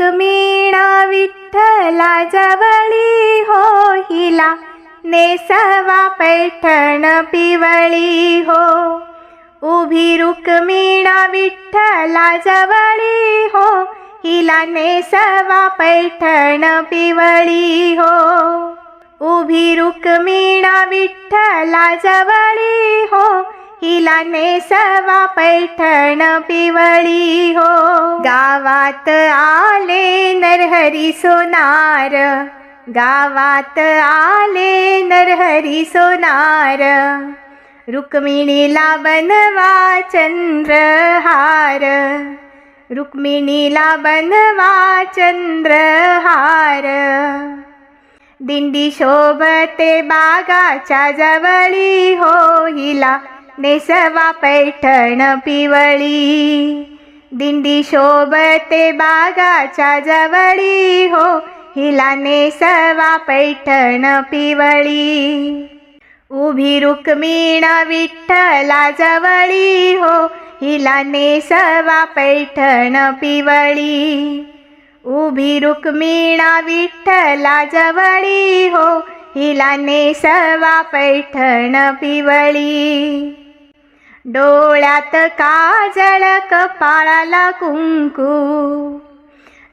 हो. रुक्मिणा विठ्ठला जवळी हो हिला नेसवा पैठण पिवळी हो. उभी रुक्मिणा विठ्ठला जवळी हो. हिला नेसवा पैठण पिवळी हो. उभी रुक्मिणा विठ्ठला जवळी हो. हिला नेसवा पैठण पिवळी हो. गावात आले नरहरी सोनार. गावात आले नरहरी सोनार. रुक्मिणीला बनवा चंद्रहार. रुक्मिणीला बनवा चंद्रहार. दिंडी शोभते बागाच्या जवळी हो हिला नेसवा पैठण पिवळी. दिंडी शोभते बागाच्या जवळी. हो हिला नेसवा पैठण पिवळी. उभी रुक्मिणा विठ्ठला जवळी. हो हिला नेसवा पैठण पिवळी. उभी रुक्मिणा विठ्ठला जवळी. हो हिला नेसवा पैठण पिवळी. डोळ्यात काजळ कपाळाला कुंकू.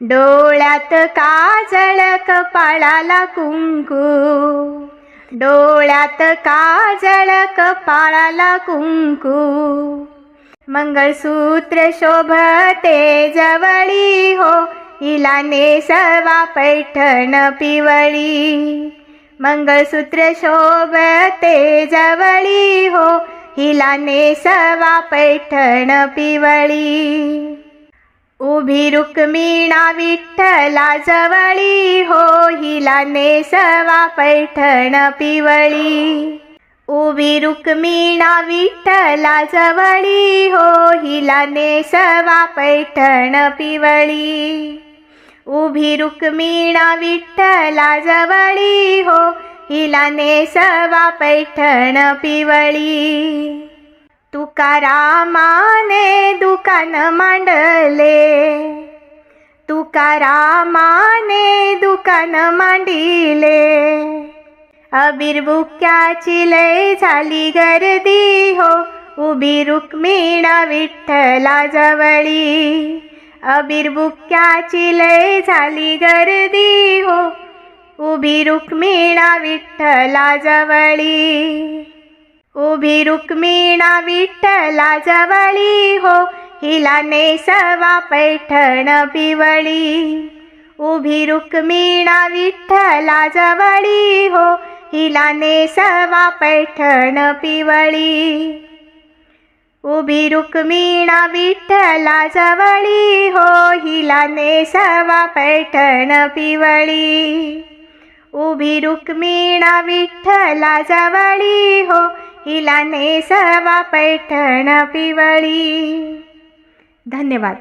डोळ्यात काजळ कपाळाला कुंकू. डोळ्यात काजळ कपाळाला कुंकू. मंगळसूत्र शोभते जवळी हो हिला नेसवा पैठण पिवळी. मंगळसूत्र शोभते जवळी हो हिला नेसवा पैठण पिवळी. उभी रुक्मिणा विठ्ठला जवळी. हो हिला नेसवा पैठण पिवळी. उभी रुक्मिणा विठ्ठला जवळी. हो हिला नेसवा पैठण पिवळी. उभी रुक्मिणा विठ्ठला जवळी. हो हिला नेसवा पैठण पिवळी. तुकारामाने दुकान मांडले. तुकारामाने दुकान मांडिले. अबीर बुक्याची लय झाली गर्दी हो. उभी रुक्मिणा विठ्ठला जवळी. अबीर बुक्याची लय झाली गर्दी हो. उभी रुक्मिणा विठ्ठला जवळी. उभी रुक्मिणा विठ्ठला जवळी हो हिला नेसवा पैठण पिवळी. उभी रुक्मिणा विठ्ठला जवळी हो हिला नेसवा पैठण पिवळी. उभी रुक्मिणा विठ्ठला जवळी हो हिला नेसवा पैठण पिवळी. उभी रुक्मिणा विठ्ठला जवळी हो हिला नेसवा पैठण पिवळी. धन्यवाद.